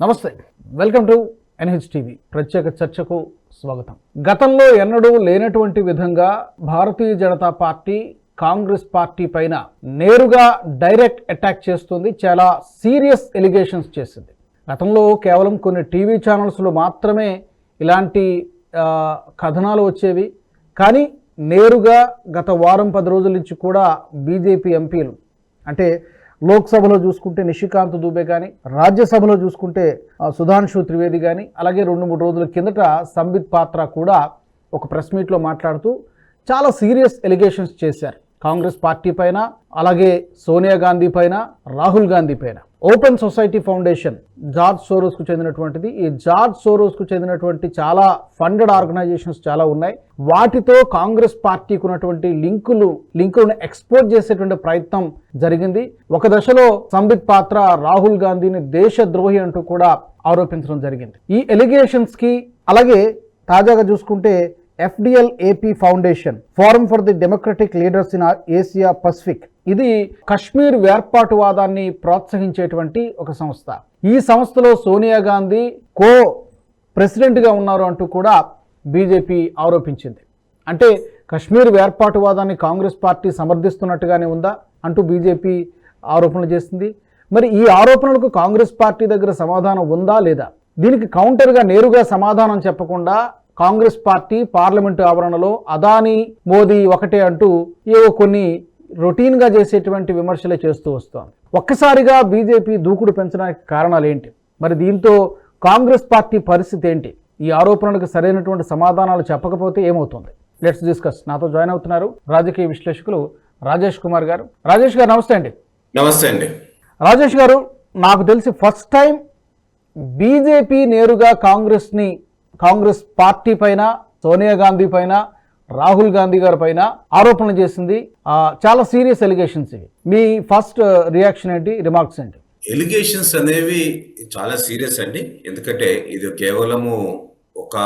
నమస్తే. Welcome to NH TV ప్రత్యేక చర్చకు స్వాగతం. గతంలో ఎన్నడూ లేనటువంటి విధంగా భారతీయ జనతా పార్టీ కాంగ్రెస్ పార్టీ పైన నేరుగా డైరెక్ట్ అటాక్ చేస్తుంది చాలా సీరియస్ ఎలిగేషన్స్ చేసింది. గతంలో కేవలం కొన్ని టీవీ ఛానల్స్లో మాత్రమే ఇలాంటి కథనాలు వచ్చేవి. కానీ నేరుగా గత వారం పది రోజుల నుంచి కూడా బీజేపీ ఎంపీలు అంటే లోక్సభలో చూసుకుంటే నిషికాంత్ దూబే కానీ రాజ్యసభలో చూసుకుంటే సుధాంశు త్రివేది కానీ అలాగే రెండు మూడు రోజుల కిందట సంబిత్ పాత్ర కూడా ఒక ప్రెస్ మీట్లో మాట్లాడుతూ చాలా సీరియస్ ఎలిగేషన్స్ చేశారు. కాంగ్రెస్ పార్టీ పైన అలాగే సోనియా గాంధీ పైన రాహుల్ గాంధీ పైన. ఓపెన్ సొసైటీ ఫౌండేషన్ జార్జ్ సోరోస్కు చెందినటువంటిది. ఈ జార్జ్ సోరోస్కు చెందినటువంటి చాలా ఫండెడ్ ఆర్గనైజేషన్స్ చాలా ఉన్నాయి. వాటితో కాంగ్రెస్ పార్టీకి ఉన్నటువంటి లింకులు లింకులను ఎక్స్పోర్ట్ చేసేటువంటి ప్రయత్నం జరిగింది. ఒక దశలో సంబిత్ పాత్ర రాహుల్ గాంధీని దేశద్రోహి అంటూ కూడా ఆరోపించడం జరిగింది. ఈ ఎలిగేషన్స్కి అలాగే తాజాగా చూసుకుంటే F D L A P foundation forum for the democratic leaders in Asia Pacific. ఇది కశ్మీర్ వేర్పాటువాదాన్ని ప్రోత్సహించేటువంటి ఒక సంస్థ. ఈ సంస్థలో సోనియా గాంధీ కో ప్రెసిడెంట్గా ఉన్నారు అంటూ కూడా బీజేపీ ఆరోపించింది. అంటే కశ్మీర్ వేర్పాటువాదాన్ని కాంగ్రెస్ పార్టీ సమర్థిస్తున్నట్టుగానే ఉందా అంటూ బీజేపీ ఆరోపణలు చేసింది. మరి ఈ ఆరోపణలకు కాంగ్రెస్ పార్టీ దగ్గర సమాధానం ఉందా లేదా? దీనికి కౌంటర్గా నేరుగా సమాధానం చెప్పకుండా కాంగ్రెస్ పార్టీ పార్లమెంటు ఆవరణలో అదానీ మోదీ ఒకటే అంటూ ఏవో కొన్ని రొటీన్గా చేసేటువంటి విమర్శలే చేస్తూ వస్తోంది. ఒక్కసారిగా బీజేపీ దూకుడు పెంచడానికి కారణాలు ఏంటి మరి దీంతో కాంగ్రెస్ పార్టీ పరిస్థితి ఏంటి? ఈ ఆరోపణలకు సరైనటువంటి సమాధానాలు చెప్పకపోతే ఏమవుతుంది? లెట్స్ డిస్కస్ నాతో జాయిన్ అవుతున్నారు రాజకీయ విశ్లేషకులు రాజేష్ కుమార్ గారు. రాజేష్ గారు నమస్తే అండి. నమస్తే అండి. రాజేష్ గారు నాకు తెలిసి ఫస్ట్ టైం బీజేపీ నేరుగా కాంగ్రెస్ని కాంగ్రెస్ పార్టీ పైన సోనియా గాంధీ పైన రాహుల్ గాంధీ గారి పైన ఆరోపణలు చేసింది. చాలా సీరియస్ ఎలిగేషన్స్ ఇవి. మీ ఫస్ట్ రియాక్షన్ ఏంటి? రిమార్క్స్ ఏంటి? ఎలిగేషన్స్ అనేవి చాలా సీరియస్ అండి. ఎందుకంటే ఇది కేవలము ఒక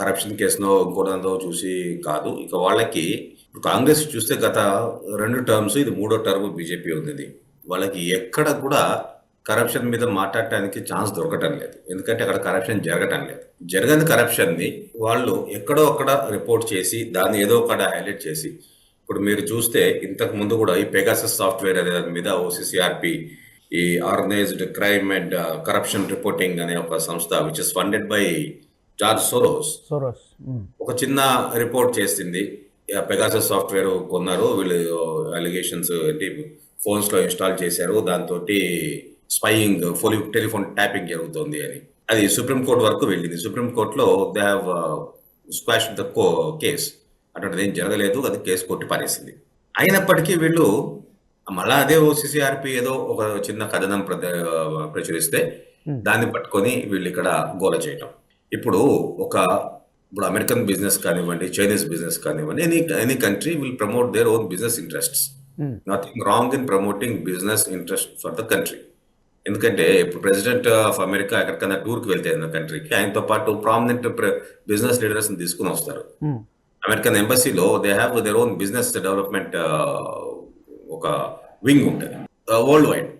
కరప్షన్ కేసునో ఇంకోటో చూసి కాదు. ఇక వాళ్ళకి కాంగ్రెస్ చూస్తే గత రెండు టర్మ్స్ ఇది మూడో టర్మ్ బీజేపీ ఉంది వాళ్ళకి ఎక్కడ కూడా కరప్షన్ మీద మాట్లాడటానికి ఛాన్స్ దొరకటం లేదు. ఎందుకంటే అక్కడ కరప్షన్ జరగటం లేదు. జరగని కరప్షన్ని వాళ్ళు ఎక్కడో అక్కడ రిపోర్ట్ చేసి దాన్ని ఏదో ఒకటి హైలైట్ చేసి ఇప్పుడు మీరు చూస్తే ఇంతకు ముందు కూడా ఈ పెగాసస్ సాఫ్ట్వేర్ అనే దాని మీద O C C R P ఈ organised crime and corruption reporting అనే ఒక సంస్థ which is funded by George Soros Soros ఒక చిన్న రిపోర్ట్ చేసింది. పెగాసస్ సాఫ్ట్వేర్ కొన్నారు. వీళ్ళు అలిగేషన్స్ ఏంటి phones లో ఇన్స్టాల్ చేశారు. దాంతో స్పైయింగ్ ఫోలి టెలిఫోన్ ట్యాపింగ్ జరుగుతుంది అని. అది సుప్రీంకోర్టు వరకు వెళ్ళింది. సుప్రీంకోర్టులో they have squash the co case అటువంటిది ఏం జరగలేదు. అది కేసు కొట్టి పారేసింది. అయినప్పటికీ వీళ్ళు మళ్ళా అదే ఓసీసీఆర్పి ఏదో ఒక చిన్న కథనం ప్రచురిస్తే దాన్ని పట్టుకొని వీళ్ళు ఇక్కడ గోల చేయటం. ఇప్పుడు ఒక ఇప్పుడు అమెరికన్ బిజినెస్ కానివ్వండి చైనీస్ బిజినెస్ కానివ్వండి any any country will promote their own business interests um, nothing wrong in promoting business interest for the country ఎందుకంటే ఇప్పుడు ప్రెసిడెంట్ ఆఫ్ అమెరికా ఎక్కడికైనా టూర్కి వెళ్తే ఏదైనా కంట్రీకి ఆయనతో పాటు ప్రామినెంట్ బిజినెస్ లీడర్స్ని తీసుకుని వస్తారు. American ఎంబసీలో they have their own business development ఒక వింగ్ ఉంటుంది. వరల్డ్ వైడ్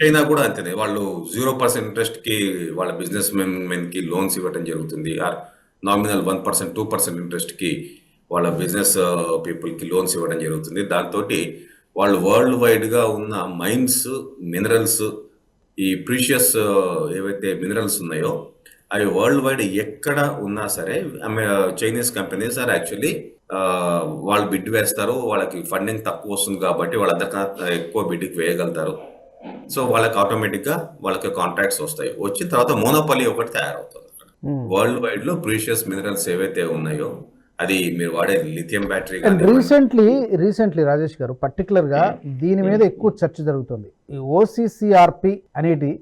చైనా కూడా అంతేనే. వాళ్ళు జీరో పర్సెంట్ ఇంట్రెస్ట్కి వాళ్ళ బిజినెస్ మెన్ మెన్కి లోన్స్ ఇవ్వడం జరుగుతుంది. Or nominal one percent two percent ఇంట్రెస్ట్కి వాళ్ళ బిజినెస్ పీపుల్కి లోన్స్ ఇవ్వడం జరుగుతుంది. దాంతో వాళ్ళు వరల్డ్ వైడ్గా ఉన్న మైన్స్ మినరల్స్ ఈ ప్రీషియస్ ఏవైతే మినరల్స్ ఉన్నాయో అవి వరల్డ్ వైడ్ ఎక్కడ ఉన్నా సరే చైనీస్ కంపెనీస్ ఆర్ యాక్చువల్లీ వాళ్ళు బిడ్ వేస్తారు వాళ్ళకి ఫండింగ్ తక్కువ వస్తుంది కాబట్టి వాళ్ళందరికన్నా ఎక్కువ బిడ్కి వేయగలుగుతారు. సో వాళ్ళకి ఆటోమేటిక్గా వాళ్ళకి కాంట్రాక్ట్స్ వస్తాయి. వచ్చిన తర్వాత మోనోపలి ఒకటి తయారవుతుంది. వరల్డ్ వైడ్లో ప్రీషియస్ మినరల్స్ ఏవైతే ఉన్నాయో అది మీరు వాడే lithium battery recently recently Rajesh garu పర్టికులర్గా దీని మీద ఎక్కువ చర్చ జరుగుతుంది. ఈ O C C R P అనేది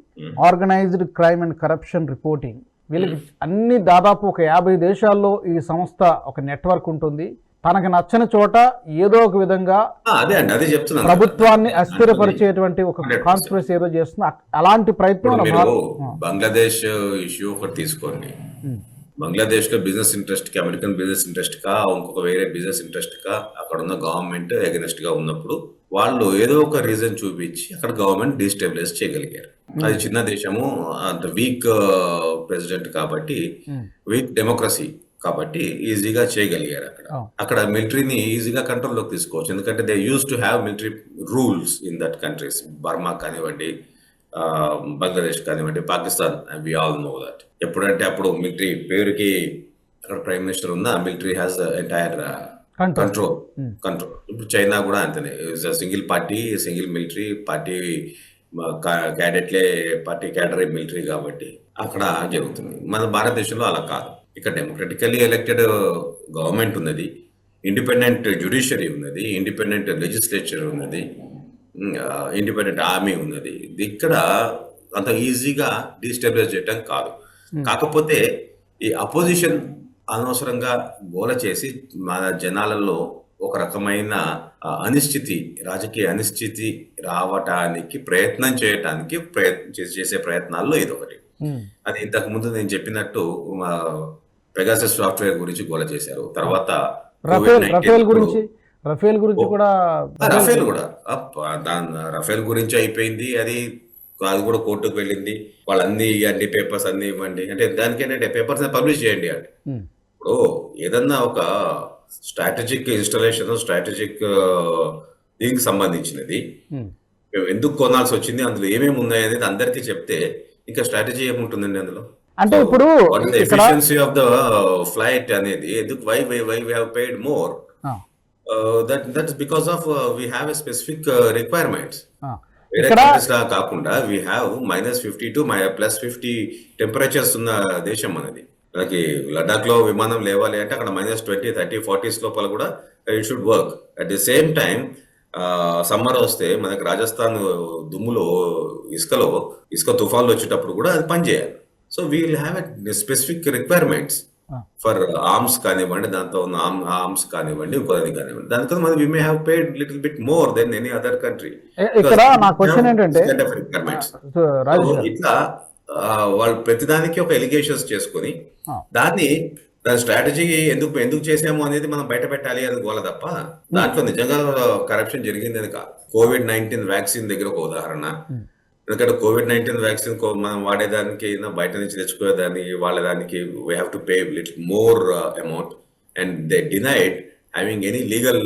organised crime and corruption reporting వీళ్ళకి అన్ని దాదాపు ఒక యాభై దేశాల్లో ఈ సంస్థ ఒక నెట్వర్క్ ఉంటుంది. తనకు నచ్చని చోట ఏదో ఒక విధంగా ప్రభుత్వాన్ని అస్థిరపరిచేటువంటి ఒక 100%. కాన్స్పిరసీ ఏదో చేస్తుంది అలాంటి ప్రయత్నం బంగ్లాదేశ్ ఇష్యూ ఒకటి తీసుకోండి. ఉమ్, బంగ్లాదేశ్లో బిజినెస్ ఇంట్రెస్ట్కి అమెరికన్ బిజినెస్ ఇంట్రెస్ట్ కా ఇంకొక వేరే బిజినెస్ ఇంట్రెస్ట్ కా అక్కడ ఉన్న గవర్నమెంట్ అగెనెస్ట్గా ఉన్నప్పుడు వాళ్ళు ఏదో ఒక రీజన్ చూపించి అక్కడ గవర్నమెంట్ డిస్టెబిలైజ్ చేయగలిగారు. అది చిన్న దేశము అంత వీక్ ప్రెసిడెంట్ కాబట్టి. వీక్ డెమోక్రసీ కాబట్టి ఈజీగా చేయగలిగారు అక్కడ. అక్కడ మిలిటరీని ఈజీగా కంట్రోల్లోకి తీసుకోవచ్చు. ఎందుకంటే they use to have military rules in that countries. Burma కానివ్వండి బంగ్లాదేశ్ కానివ్వండి Pakistan we all know that ఎప్పుడంటే అప్పుడు మిలిటరీ పేరుకి అక్కడ ప్రైమ్ మినిస్టర్ ఉన్న military has entire control control. Control ఇప్పుడు చైనా కూడా అంతనే. Single party single military party క్యాడెట్లే party cadre military కాబట్టి అక్కడ జరుగుతుంది. మన భారతదేశంలో అలా కాదు. ఇక్కడ డెమోక్రటికల్లీ ఎలక్టెడ్ గవర్నమెంట్ ఉన్నది ఇండిపెండెంట్ జ్యుడిషియరీ ఉన్నది ఇండిపెండెంట్ లెజిస్లేచర్ ఉన్నది ఇండిపెండెంట్ ఆర్మీ ఉన్నది. ఇది ఇక్కడ అంత ఈజీగా డిస్టెబిలైజ్ చేయటం కాదు. కాకపోతే ఈ అపోజిషన్ అనవసరంగా గోల చేసి మన జనాలలో ఒక రకమైన అనిశ్చితి రాజకీయ అనిశ్చితి రావటానికి ప్రయత్నం చేయటానికి ప్రయత్నం చేసే ప్రయత్నాల్లో ఇదొకటి ఉమ్. అది ఇంతకు ముందు నేను చెప్పినట్టు పెగాసస్ సాఫ్ట్వేర్ గురించి గోల చేశారు. తర్వాత రఫేల్ COVID-19 రఫేల్ గురించి? రఫేల్ గురించి కూడా రఫేల్ కూడా. దాని రఫేల్ గురించి అయిపోయింది. అది అది కూడా కోర్టుకు వెళ్ళింది. వాళ్ళన్ని ఇవ్వండి పేపర్స్ అన్ని ఇవ్వండి. అంటే దానికేంటంటే పేపర్స్ పబ్లిష్ చేయండి అంటే. ఇప్పుడు ఏదన్నా ఒక స్ట్రాటజిక్ ఇన్స్టాలేషన్ స్ట్రాటజిక్ దీనికి సంబంధించినది. ఎందుకు కొనాల్సి వచ్చింది? అందులో ఏమేమి ఉన్నాయి అనేది అందరికీ చెప్తే ఇంకా స్ట్రాటజీ ఏముంటుందండి అందులో? అంటే ఇప్పుడు ఎఫిషియన్సీ ఆఫ్ ద ఫ్లైట్ అనేది? ఎందుకు why why why we have paid more that that is because of we have a specific requirements కాకుండా we have minus fifty to my plus fifty temperatures ఉన్న దేశం మనది. మనకి లడాక్లో విమానం లేవాలి అంటే అక్కడ మైనస్ ట్వంటీ థర్టీ ఫార్టీస్ లోపల కూడా it should work at the same time summer వస్తే మనకి రాజస్థాన్ దుమ్ములో ఇసుకలో ఇసుక తుఫాన్లు వచ్చేటప్పుడు కూడా అది పనిచేయాలి. So we will have a specific requirements. For arms కానివ్వండి దాంతో ఉన్న ఆర్మ్స్ కానివ్వండి ఇంకోది కానివ్వండి. దానికన్నా మనం we may have paid little bit more than any other country ఇక్కడ నా క్వశ్చన్ ఏంటంటే ఇట్లా వాళ్ళు ప్రతిదానికి ఒక ఎలిగేషన్స్ చేసుకొని. దాన్ని దాని స్ట్రాటజీ ఎందుకు ఎందుకు చేసాము అనేది మనం బయట పెట్టాలి అది గోల తప్ప దాంట్లో నిజంగా కరప్షన్ జరిగింది అని కాదు. కోవిడ్ నైన్టీన్ వ్యాక్సిన్ దగ్గర ఒక ఉదాహరణ. ఎందుకంటే కోవిడ్ నైన్టీన్ వ్యాక్సిన్ మనం వాడేదానికి బయట నుంచి తెచ్చుకునేదానికి వాళ్ళదానికి we have to pay little more amount and they denied having any legal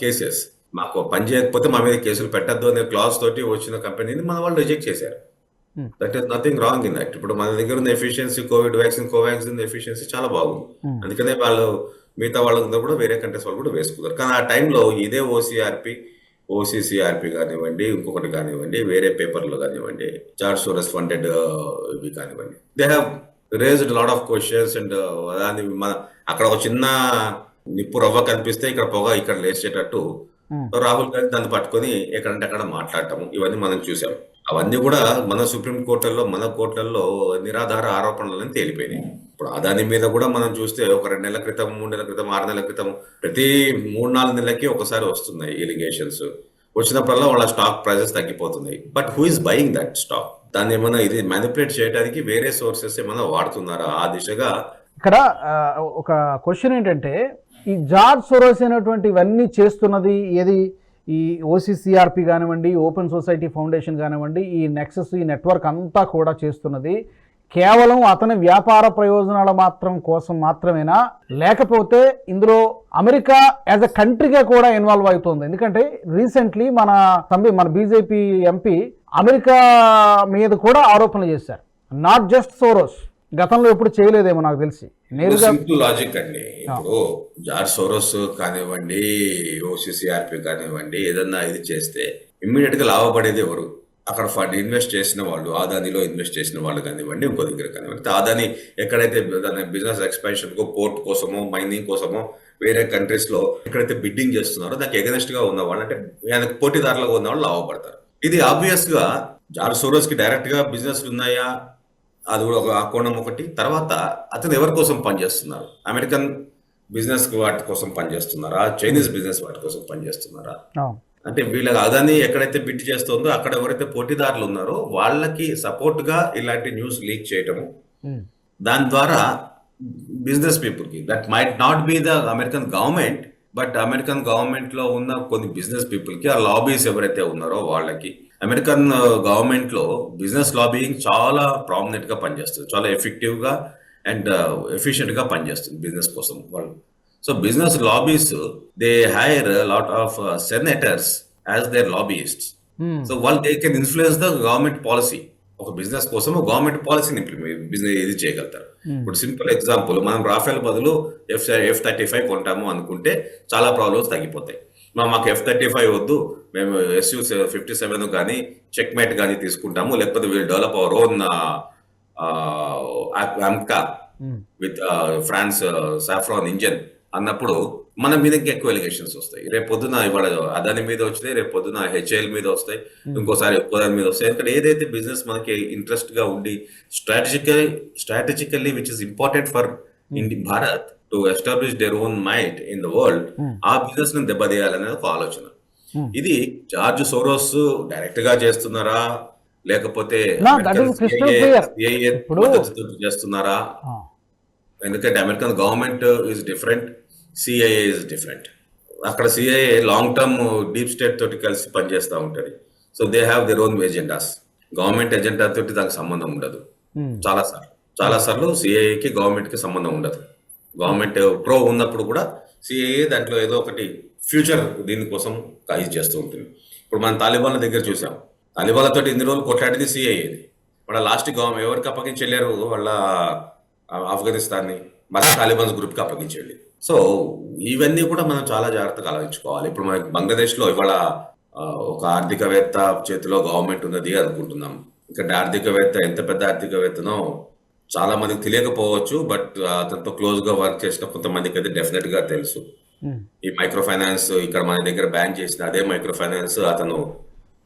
cases మాకు పని చేయకపోతే మా మీద కేసులు పెట్టద్దు అనే క్లాస్ తోటి వచ్చిన కంపెనీని మన వాళ్ళు రిజెక్ట్ చేశారు. That is nothing wrong in that ఇప్పుడు మన దగ్గర ఉన్న efficiency Covid vaccine Covaxin efficiency చాలా బాగుంది. Hmm. అందుకనే వాళ్ళు మిగతా వాళ్ళ కింద కూడా వేరే కంట్రీస్ వాళ్ళు కూడా వేసుకున్నారు కానీ ఆ టైంలో ఇదే ఓసీఆర్పి ఓసీసీఆర్పి కానివ్వండి ఇంకొకటి కానివ్వండి వేరే పేపర్లు కానివ్వండి జార్జ్ సోరస్ ఫండెడ్ ఇవి కానివ్వండి. They have raised lot of questions and దాన్ని మన అక్కడ ఒక చిన్న నిప్పు రవ్వ కనిపిస్తే ఇక్కడ పొగ ఇక్కడ లేచేటట్టు Hmm. రాహుల్ గాంధీ దాన్ని పట్టుకొని ఎక్కడంటే అక్కడ మాట్లాడటము. ఇవన్నీ మనం చూసాం. అవన్నీ కూడా మన సుప్రీం కోర్టుల్లో మన కోర్టుల్లో నిరాధార ఆరోపణలని తేలిపోయినాయి. ఇప్పుడు అదాని మీద కూడా మనం చూస్తే ఒక రెండు నెలల క్రితం మూడు నెలల క్రితం ఆరు నెలల క్రితం ప్రతి మూడు నాలుగు నెలలకి ఒకసారి వస్తున్నాయి ఎలిగేషన్స్. వచ్చినప్పుడల్లా వాళ్ళ stock prices తగ్గిపోతున్నాయి. But who is buying that stock? దాన్ని ఏమైనా ఇది మ్యానిపులేట్ చేయడానికి వేరే సోర్సెస్ ఏమైనా వాడుతున్నారా? ఆ దిశగా ఇక్కడ ఒక క్వశ్చన్ ఏంటంటే ఈ జార్జ్ సోరోస్ అనేటువంటి ఇవన్నీ చేస్తున్నది ఏది? ఈ ఓసీసీఆర్పి కానివ్వండి ఓపెన్ సొసైటీ ఫౌండేషన్ కానివ్వండి ఈ నెక్సెస్ ఈ నెట్వర్క్ అంతా కూడా చేస్తున్నది. కేవలం అతని వ్యాపార ప్రయోజనాల మాత్రం కోసం మాత్రమేనా? లేకపోతే ఇందులో అమెరికా యాజ్ అ కంట్రీగా కూడా ఇన్వాల్వ్ అవుతుంది. ఎందుకంటే రీసెంట్లీ మన తమ్మి మన బీజేపీ ఎంపీ అమెరికా మీద కూడా ఆరోపణలు చేశారు. నాట్ జస్ట్ సోరోస్ గతంలో ఎప్పుడు చేయలేదేమో నాకు తెలిసి. నేరుగా సింపుల్ లాజిక్ అండి. ఇప్పుడు జార్జ్ సోరోస్ కానివ్వండి ఓసీసీఆర్పి కానివ్వండి ఏదన్నా ఇది చేస్తే ఇమ్మీడియట్గా లాభపడేది ఎవరు? అక్కడ ఫండ్ ఇన్వెస్ట్ చేసిన వాళ్ళు ఆదానిలో ఇన్వెస్ట్ చేసిన వాళ్ళు కానివ్వండి ఇంకో దగ్గర కానివ్వండి. ఆదాని ఎక్కడైతే దాని బిజినెస్ ఎక్స్పాన్షన్ కో పోర్ట్ కోసమో మైనింగ్ కోసమో వేరే కంట్రీస్లో ఎక్కడైతే బిడ్డింగ్ చేస్తున్నారో దానికి ఎగనెస్ట్గా ఉన్న వాళ్ళు అంటే ఆయనకు పోటీదారులుగా ఉన్న వాళ్ళు లాభపడతారు. ఇది ఆబ్వియస్గా జార్జ్ సోరోస్కి డైరెక్ట్గా బిజినెస్ ఉన్నాయా? అది కూడా ఒక ఆ కోణం ఒకటి. తర్వాత అతను ఎవరి కోసం పనిచేస్తున్నారు? అమెరికన్ బిజినెస్ వాటి కోసం పనిచేస్తున్నారా? చైనీస్ బిజినెస్ వాటి కోసం పనిచేస్తున్నారా. అంటే వీళ్ళ అదాన్ని ఎక్కడైతే బిడ్ చేస్తుందో అక్కడ ఎవరైతే పోటీదారులు ఉన్నారో వాళ్ళకి సపోర్ట్గా ఇలాంటి న్యూస్ లీక్ చేయటము. దాని ద్వారా బిజినెస్ పీపుల్కి that might not be the American government but American గవర్నమెంట్లో ఉన్న కొన్ని బిజినెస్ పీపుల్కి ఆ లాబీస్ ఎవరైతే ఉన్నారో వాళ్ళకి అమెరికన్ గవర్నమెంట్లో బిజినెస్ లాబీయింగ్ చాలా ప్రామినెంట్గా పనిచేస్తుంది. చాలా ఎఫెక్టివ్గా అండ్ ఎఫిషియెంట్గా పనిచేస్తుంది బిజినెస్ కోసం వాళ్ళు. So business lobbies they hire lot of senators as their Hmm. So వాళ్ళు they can influence the government policy. ఒక బిజినెస్ కోసం గవర్నమెంట్ పాలసీని ఇంప్లిమెంట్ బిజినెస్ ఇది చేయగలుగుతారు. ఇప్పుడు సింపుల్ ఎగ్జాంపుల్ మనం రాఫెల్ బదులు ఎఫ్ ఎఫ్ థర్టీ ఫైవ్ కొంటాము అనుకుంటే చాలా ప్రాబ్లమ్స్ తగ్గిపోతాయి. మాకు ఎఫ్ థర్టీ ఫైవ్ వద్దు. మేము ఎస్యూ ఫిఫ్టీ సెవెన్ కానీ చెక్ మేట్ కానీ తీసుకుంటాము. లేకపోతే వీళ్ళు డెవలప్ అవర్ ఓన్ అంకా Hmm. With France Safran engine అన్నప్పుడు మన మీదకి ఎక్కువ ఎలిగేషన్స్ వస్తాయి. రేపు పొద్దున ఇవాళ అదాని మీద వచ్చినాయి రేపు పొద్దున హెచ్ఏఎల్ మీద వస్తాయి ఇంకోసారి ఎక్కువ దాని మీద వస్తాయి. ఎందుకంటే ఏదైతే బిజినెస్ మనకి ఇంట్రెస్ట్గా ఉండి strategical strategically which is important for indie Bharat to establish their own mind in the world ఆ బిజినెస్ని దెబ్బతీయాలనేది ఒక ఆలోచన. ఇది జార్జ్ సోరోస్ డైరెక్ట్గా చేస్తున్నారా? లేకపోతే చేస్తున్నారా. ఎందుకంటే American government is different CIA is different అక్కడ CIA long term deep state తోటి కలిసి పనిచేస్తూ ఉంటుంది. So they have their own agendas government agenda తోటి దానికి సంబంధం ఉండదు. Hmm. చాలా సార్లు చాలా సార్లు సిఐఏకి గవర్నమెంట్కి సంబంధం ఉండదు. గవర్నమెంట్ ప్రో ఉన్నప్పుడు కూడా సిఏఏ దాంట్లో ఏదో ఒకటి ఫ్యూచర్ దీనికోసం ఇది చేస్తూ ఉంటుంది. ఇప్పుడు మనం తాలిబాన్ల దగ్గర చూసాం. తాలిబాన్లతో ఇన్ని రోజులు కొట్లాడింది సిఐఏది వాళ్ళ లాస్ట్ గవర్నమెంట్ ఎవరికి అప్పగించి వెళ్ళారు? వాళ్ళ ఆఫ్ఘనిస్తాన్ని మళ్ళీ తాలిబాన్స్ గ్రూప్కి అప్పగించండి సో ఇవన్నీ కూడా మనం చాలా జాగ్రత్తగా ఆలోచించుకోవాలి. ఇప్పుడు మనకి బంగ్లాదేశ్లో ఇవాళ ఒక ఆర్థికవేత్త చేతిలో గవర్నమెంట్ ఉన్నది అనుకుంటున్నాం. ఇక్కడ ఆర్థికవేత్త ఎంత పెద్ద ఆర్థికవేత్తనో చాలా మందికి తెలియకపోవచ్చు బట్ అతనితో క్లోజ్గా వర్క్ చేసిన కొంతమందికి అయితే డెఫినెట్గా తెలుసు. ఈ మైక్రో ఫైనాన్స్ ఇక్కడ మన దగ్గర బ్యాన్ చేసిన అదే మైక్రో ఫైనాన్స్ అతను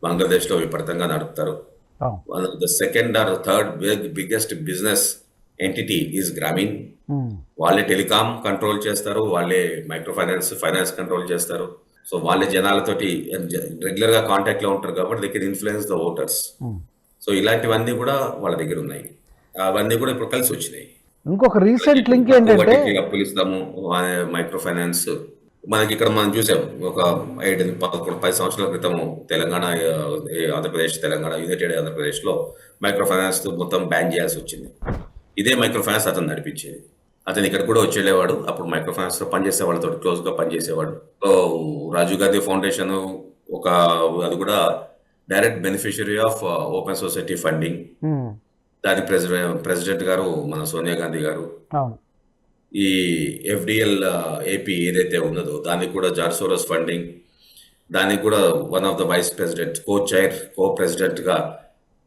బంగ్లాదేశ్లో విపరీతంగా నడుపుతారు. The second or third big biggest business entity is Grameen. వాళ్ళే టెలికాం కంట్రోల్ చేస్తారు వాళ్ళే మైక్రో ఫైనాన్స్ ఫైనాన్స్ కంట్రోల్ చేస్తారు. సో వాళ్ళే జనాలతోటి రెగ్యులర్గా కాంటాక్ట్లో ఉంటారు కాబట్టి they can influence the voters. So ఇలాంటివన్నీ కూడా వాళ్ళ దగ్గర ఉన్నాయి. అవన్నీ కూడా ఇప్పుడు కలిసి వచ్చినాయి. ఇంకొక రీసెంట్ లింక్ ఏంటంటే అప్పులు ఇస్తాము మైక్రో ఫైనాన్స్ మనకి ఇక్కడ మనం చూసాం ఒక ఐదు పదకొండు పది సంవత్సరాల క్రితం తెలంగాణ ఆంధ్రప్రదేశ్ తెలంగాణ యునైటెడ్ ఆంధ్రప్రదేశ్లో మైక్రో ఫైనాన్స్ మొత్తం బ్యాన్ చేయాల్సి వచ్చింది. ఇదే మైక్రో ఫైనాన్స్ అతను నడిపించేది. అతను ఇక్కడ కూడా వచ్చి వెళ్ళేవాడు అప్పుడు మైక్రో ఫైనాన్స్లో పనిచేసే వాళ్ళతో క్లోజ్గా పనిచేసేవాడు. రాజీవ్ గాంధీ ఫౌండేషన్ ఒక అది కూడా direct beneficiary of open society funding. దాని ప్రెసిడెంట్ ప్రెసిడెంట్ గారు మన సోనియా గాంధీ గారు. ఈ ఎఫ్డిఎల్ ఏపీ ఏదైతే ఉన్నదో దానికి కూడా జార్సోరస్ ఫండింగ్ దానికి కూడా one of the vice president co chair co ప్రెసిడెంట్గా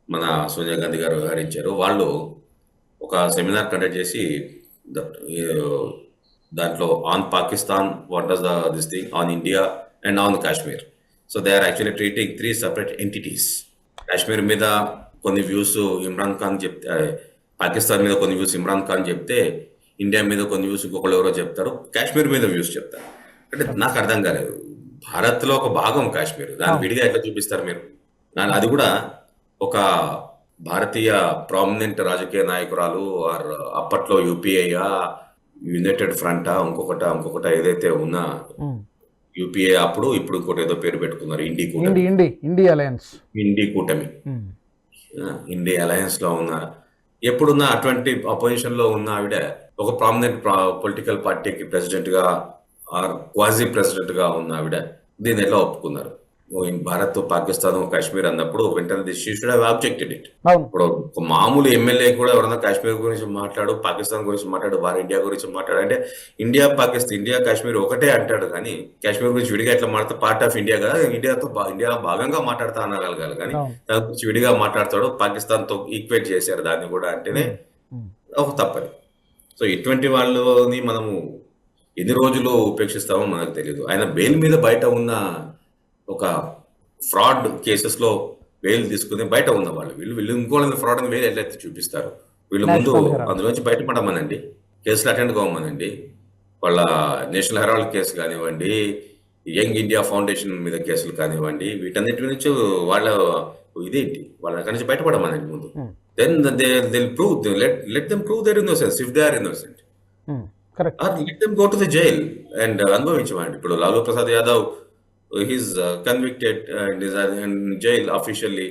మన సోనియా గాంధీ గారు వ్యవహరించారు. వాళ్ళు ఒక సెమినార్ కండక్ట్ చేసి దాంట్లో on Pakistan what does the this thing on India and on Kashmir. So they are actually treating three separate entities. Kashmir మీద కొన్ని వ్యూస్ ఇమ్రాన్ ఖాన్ చెప్తే పాకిస్తాన్ మీద కొన్ని వ్యూస్ ఇమ్రాన్ ఖాన్ చెప్తే ఇండియా మీద కొన్ని వ్యూస్ ఇంకొకరు ఎవరో చెప్తారు కాశ్మీర్ మీద వ్యూస్ చెప్తారు. అంటే నాకు అర్థం కాలేదు. భారత్లో ఒక భాగం కాశ్మీర్. దాన్ని విడిగా ఎట్లా చూపిస్తారు మీరు? దాని అది కూడా ఒక భారతీయ ప్రామినెంట్ రాజకీయ నాయకురాలు ఆర్ అప్పట్లో యూపీఐయా యునైటెడ్ ఫ్రంటా ఇంకొకట ఇంకొకట ఏదైతే ఉన్నా. యూపీఏ అప్పుడు ఇప్పుడు ఇంకోటి ఏదో పేరు పెట్టుకున్నారు ఇండి కూటమి. ఇండి కూటమి. ఇండి అలయన్స్లో ఉన్న ఎప్పుడున్న అటువంటి అపోజిషన్లో ఉన్న ఆవిడ ఒక ప్రామినెంట్ పొలిటికల్ పార్టీకి ప్రెసిడెంట్గా ఆర్ క్వాజీ ప్రెసిడెంట్గా ఉన్న ఆవిడ దీన్ని ఎట్లా ఒప్పుకున్నారు? భారత్ పాకిస్తాన్ కాశ్మీర్ అన్నప్పుడు వెంటనే షుడ్ హావ్ ఆబ్జెక్టెడ్ ఇట్ ఇప్పుడు ఒక మామూలు ఎమ్మెల్యే కూడా ఎవరైనా కాశ్మీర్ గురించి మాట్లాడు పాకిస్తాన్ గురించి మాట్లాడు వారు ఇండియా గురించి మాట్లాడు. అంటే ఇండియా పాకిస్తాన్ ఇండియా కాశ్మీర్ ఒకటే అంటాడు కానీ కాశ్మీర్ గురించి విడిగా ఎట్లా మాట్లాడతా పార్ట్ ఆఫ్ ఇండియా కదా ఇండియాతో ఇండియా భాగంగా మాట్లాడతా అనగలగాలి కానీ. దాని గురించి విడిగా మాట్లాడతాడు పాకిస్తాన్తో ఈక్వేట్ చేశారు దాన్ని కూడా అంటేనే. ఒక తప్పని సో ఇటువంటి వాళ్ళని మనము ఎన్ని రోజులు ఉపేక్షిస్తామో మనకు తెలియదు ఆయన బెయిల్ మీద బయట ఉన్న ఒక ఫ్రాడ్ కేసెస్లో బెయిల్ తీసుకుని బయట ఉన్న వాళ్ళు వీళ్ళు వీళ్ళు ఇంకోళ్ళని ఫ్రాడ్ అని వేలు ఎట్లయితే చూపిస్తారు? వీళ్ళు ముందు. అందులోంచి బయటపడమనండి. కేసులు అటెండ్ కావమనండి. వాళ్ళ నేషనల్ హెరాల్డ్ కేసు కానివ్వండి యంగ్ ఇండియా ఫౌండేషన్ మీద కేసులు కానివ్వండి వీటన్నిటి నుంచి వాళ్ళ ఇదేంటి వాళ్ళ అక్కడి నుంచి బయటపడమనండి ముందు. Then they will prove let let them prove their innocence if they are innocent let them go to the jail and అనుభవించమండి ఇప్పుడు Lalu Prasad Yadav he's convicted and is in jail officially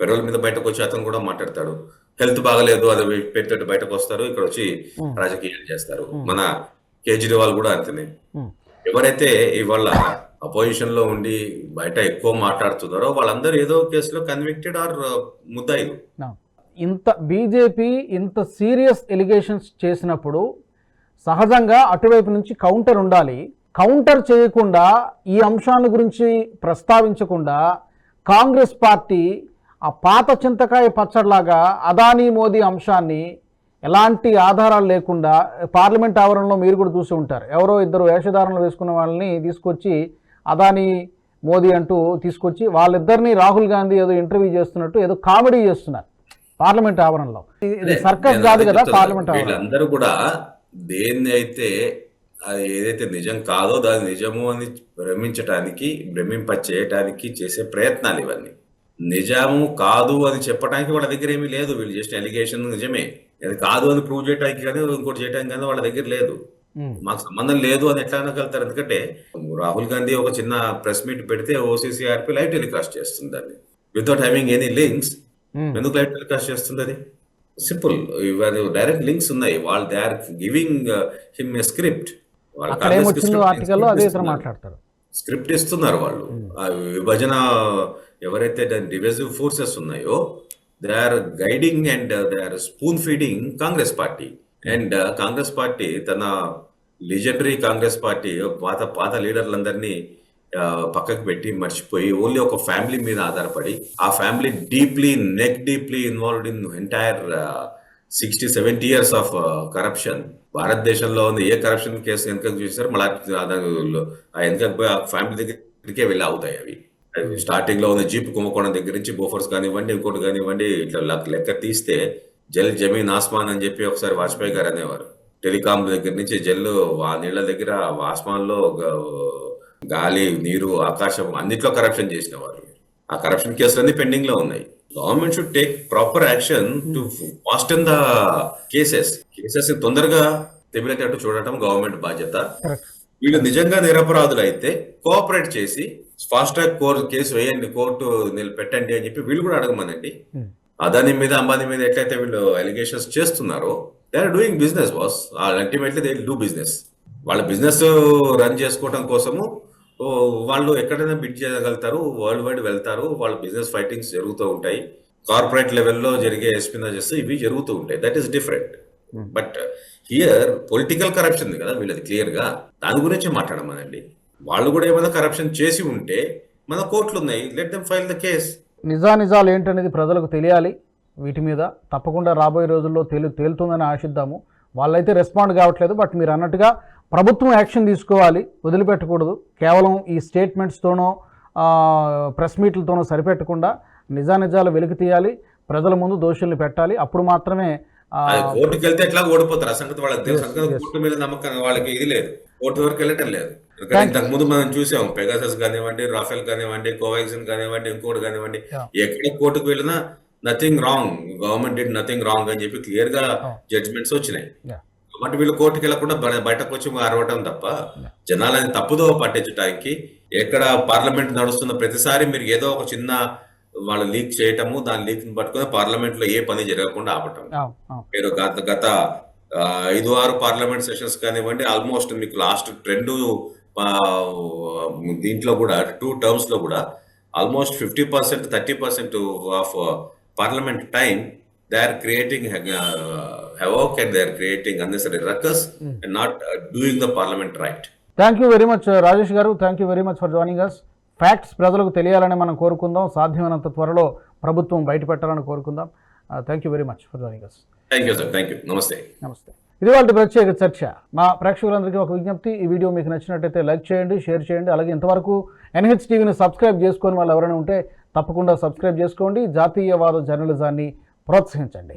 parole మీద బయటకు వచ్చి అతను కూడా మాట్లాడతాడు. Health బాగలేదు అది పెట్టేట్టు బయటకు వస్తారు ఇక్కడ వచ్చి. రాజకీయాలు చేస్తారు. మన కేజ్రీవాల్ కూడా అంతనే. ఎవరైతే ఇవాళ అపోజిషన్లో ఉండి బయట ఎక్కువ మాట్లాడుతున్నారో వాళ్ళందరూ ఏదో కేసులో కన్విక్టెడ్ ఆర్ ముద్దాయిలు. ఇంత బీజేపీ ఇంత సీరియస్ ఎలిగేషన్స్ చేసినప్పుడు సహజంగా అటువైపు నుంచి కౌంటర్ ఉండాలి. కౌంటర్ చేయకుండా ఈ అంశాల గురించి ప్రస్తావించకుండా కాంగ్రెస్ పార్టీ ఆ పాత చింతకాయ పచ్చడిలాగా అదానీ మోదీ అంశాన్ని ఎలాంటి ఆధారాలు లేకుండా పార్లమెంట్ ఆవరణలో మీరు కూడా చూసి ఉంటారు. ఎవరో ఇద్దరు వేషధారణలు వేసుకున్న వాళ్ళని తీసుకొచ్చి అదానీ మోదీ అంటూ తీసుకొచ్చి వాళ్ళిద్దరిని రాహుల్ గాంధీ ఏదో ఇంటర్వ్యూ చేస్తున్నట్టు ఏదో కామెడీ చేస్తున్నారు పార్లమెంట్ ఆవరణలో. ఇది సర్కస్ కాదు కదా. పార్లమెంట్ ఆవరణ. వీళ్ళందరూ కూడా దేన్ని అయితే అది ఏదైతే నిజం కాదో దాని నిజము అని భ్రమించటానికి భ్రమింప చేయటానికి చేసే ప్రయత్నాలు ఇవన్నీ. నిజము కాదు అని చెప్పడానికి వాళ్ళ దగ్గర ఏమీ లేదు. వీళ్ళు చేసిన ఎలిగేషన్ నిజమే. అది కాదు అని ప్రూవ్ చేయడానికి కానీ ఇంకోటి చేయడానికి కానీ వాళ్ళ దగ్గర లేదు. మాకు సంబంధం లేదు అని ఎట్లా అనగలుగుతారు? ఎందుకంటే రాహుల్ గాంధీ ఒక చిన్న ప్రెస్ మీట్ పెడితే ఓసీసీఆర్పీ లైవ్ టెలికాస్ట్ చేస్తుంది దాన్ని. వితౌట్ హ్యావింగ్ ఎనీ లింక్స్ ఎందుకు లైవ్ టెలికాస్ట్ చేస్తుంది అది? సింపుల్ డైరెక్ట్ లింక్స్ ఉన్నాయి. వాళ్ళు they are giving him a script అక్కడ ఏమొచ్చిందో ఆర్టికల్లో అదే ఇతను మాట్లాడతారు. స్క్రిప్ట్ ఇస్తున్నారు వాళ్ళు. ఆ విభజన ఎవరైతే డివైజివ్ ఫోర్సెస్ ఉన్నాయో they are guiding and they are spoon feeding Congress party and Congress party తన లిజెండరీ కాంగ్రెస్ పార్టీ పాత పాత లీడర్లందరినీ పక్కకు పెట్టి మర్చిపోయి ఓన్లీ ఒక ఫ్యామిలీ మీద ఆధారపడి ఆ family deeply neck deeply involved in entire sixty seventy years of corruption భారతదేశంలో ఉంది. ఏ కరప్షన్ కేసు వెనక చూసారు మళ్ళీ ఆ పోయి ఆ ఫ్యామిలీ దగ్గరికే వెళ్ళి అవుతాయి అవి. స్టార్టింగ్లో ఉన్న జీప్ కుంభకోణం దగ్గర నుంచి బోఫర్స్ కానివ్వండి ఇంకోటి కానివ్వండి ఇట్లా లెక్క- లెక్క తీస్తే జల్ జమీన్ ఆస్మాన్ అని చెప్పి ఒకసారి వాజ్పేయి గారు అనేవారు. టెలికాం దగ్గర నుంచి జల్లు ఆ నీళ్ళ దగ్గర ఆస్మాన్లో గాలి నీరు ఆకాశం అన్నిట్లో కరప్షన్ చేసిన వారు ఆ కరప్షన్ కేసులన్నీ పెండింగ్లో ఉన్నాయి. Government should take proper action to fast in the cases cases తొందరగా తెమిలేటట్టు చూడటం గవర్నమెంట్ బాధ్యత. వీళ్ళు నిజంగా నిరపరాధులు అయితే కోఆపరేట్ చేసి ఫాస్ట్ ట్రాక్ కోర్టు కేసు వేయండి కోర్టు నిలబెట్టండి అని చెప్పి వీళ్ళు కూడా అడగమనండి. ఉమ్, అదాని మీద అంబానీ మీద ఎట్లయితే వీళ్ళు అలిగేషన్స్ చేస్తున్నారో they are doing business boss ultimately they do business వాళ్ళ బిజినెస్ రన్ చేసుకోవడం కోసము వాళ్ళు ఎక్కడైనా బిడ్ చేయగలుగుతారు వరల్డ్ వైడ్ వెళ్తారు వాళ్ళ బిజినెస్ ఫైటింగ్స్ జరుగుతూ ఉంటాయి. కార్పొరేట్ లెవెల్లో జరిగే ఎస్పినాజెస్ ఇవి జరుగుతూ ఉంటాయి. That is different but here political corruption కదా వీళ్ళది క్లియర్గా. దాని గురించి మాట్లాడమనండి. వాళ్ళు కూడా ఏమైనా కరప్షన్ చేసి ఉంటే మన కోర్టులు ఉన్నాయి. Let them file the case నిజానిజాలు ఏంటనేది ప్రజలకు తెలియాలి. వీటి మీద తప్పకుండా రాబోయే రోజుల్లో తేలి తేలుతుందని ఆశిద్దాము. వాళ్ళైతే రెస్పాండ్ కావట్లేదు బట్ మీరు అన్నట్టుగా ప్రభుత్వం యాక్షన్ తీసుకోవాలి వదిలిపెట్టకూడదు. కేవలం ఈ స్టేట్మెంట్స్తోనో ప్రెస్ మీట్లతోనో సరిపెట్టకుండా నిజానిజాలు వెలికి తీయాలి ప్రజల ముందు దోషుల్ని పెట్టాలి. అప్పుడు మాత్రమే కోర్టుకి వెళ్తే ఎట్లా ఓడిపోతారు. ఆ సంగతి వాళ్ళకి సంగతి మీద నమ్మకం వాళ్ళకి ఇది లేదు. కోర్టు వరకు వెళ్ళటం లేదు. ఇంతకు ముందు మనం చూసాం పెగాసస్ కానివ్వండి రాఫెల్ కానివ్వండి కోవాక్సిన్ కానివ్వండి ఇంకోటి కానివ్వండి. ఎక్కడ కోర్టుకు వెళ్ళినా nothing wrong government did nothing wrong అని చెప్పి క్లియర్గా Oh. జడ్జ్మెంట్స్ వచ్చినాయి. కాబట్టి వీళ్ళు కోర్టుకి వెళ్ళకుండా బయ- బయటకు వచ్చి అరవటం తప్ప. జనాలని తప్పుదో పట్టించడానికి ఎక్కడ పార్లమెంట్ నడుస్తున్న ప్రతిసారి మీరు ఏదో ఒక చిన్న వాళ్ళు లీక్ చేయటము దాని లీక్ పట్టుకొని పార్లమెంట్లో ఏ పని జరగకుండా ఆపటం మీరు గత గత ఐదు ఆరు పార్లమెంట్ సెషన్స్ కానివ్వండి ఆల్మోస్ట్ మీకు లాస్ట్ రెండు దీంట్లో కూడా టూ టర్మ్స్లో కూడా almost fifty percent thirty percent of parliament time they are creating havoc and they are creating unnecessary ruckus and not doing the parliament right thank you very much Rajesh garu. Thank you very much for joining us facts ప్రజలకు తెలియాలని మనం కోరుకుందాం. సాధ్యమైనంత త్వరలో ప్రభుత్వం బయటపెట్టాలని కోరుకుందాం. Thank you very much for joining us thank you sir thank you నమస్తే నమస్తే ఇది వాళ్ళ ప్రత్యేక చర్చ. మా ప్రేక్షకులందరికీ ఒక విజ్ఞప్తి. ఈ వీడియో మీకు నచ్చినట్టయితే లైక్ చేయండి షేర్ చేయండి. అలాగే ఇంతవరకు ఎన్హెచ్ టీవీని సబ్స్క్రైబ్ చేసుకొని వాళ్ళు ఎవరైనా ఉంటే తప్పకుండా సబ్స్క్రైబ్ చేసుకోండి. జాతీయవాద జర్నలిజాన్ని ప్రోత్సహించండి.